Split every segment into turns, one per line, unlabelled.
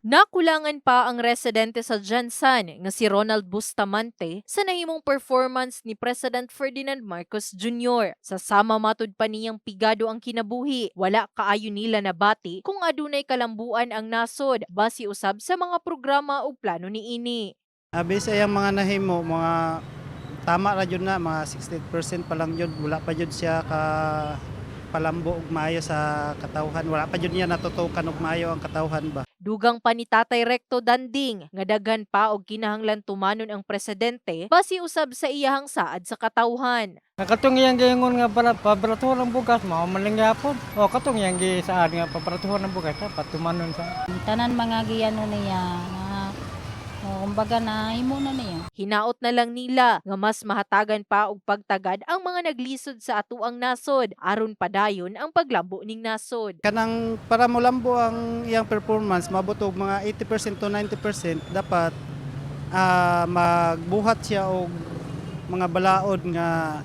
Nakulangan pa ang residente sa Jansan nga si Ronald Bustamante sa nahimong performance ni President Ferdinand Marcos Jr. Sa sama matud pa niyang pigado ang kinabuhi, wala kaayo nila nabati kung adunay kalambuan ang nasod basi usab sa mga programa o plano ni ini.
Abi sa iyang mga nahimo, mga tama ra na, mga 68% pa lang jud, wala pa jud siya ka palambo og maayo sa katawhan. Wala pa jud niya natutukan og maayo ang katawhan ba.
Dugang pa ni Tatay Recto Danding nga daghan pa og kinahanglan tumanon ang presidente basi usab sa iyahang saad sa katawhan.
Nakatong iyang giingon nga para pabratuhan ng bugas, mao man lang gyapon. O katong iyang gisaad nga pabratuhan ng bugas, dapat tumanon sa
tanan mga giyano niya o, kumbaga na himo na niya.
Hinaot na lang nila nga mas mahatagan pa og pagtagad ang mga naglisod sa atuang nasod aron padayon ang paglambo ning nasod.
Kanang para mo lambo ang iyang performance, mabot og mga 80% to 90% dapat ah, magbuhat siya og mga balaod nga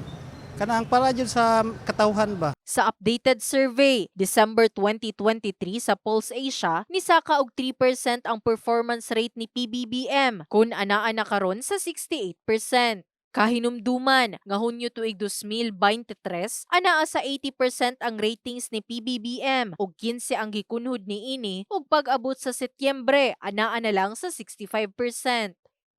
kanang para jud sa katawhan ba.
Sa updated survey, December 2023 sa Pulse Asia, nisaka og 3% ang performance rate ni PBBM kun anaa na karon sa 68%. Kahinumduman nga Hunyo tuig 2023, anaa sa 80% ang ratings ni PBBM ug 15 ang gikunhod ni ini ug pag-abot sa Setyembre, anaa na lang sa 65%.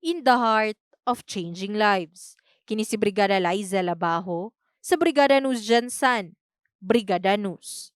In the heart of changing lives. Kini si Brigada Liza Labajo sa Brigada News Jansan, Brigada News.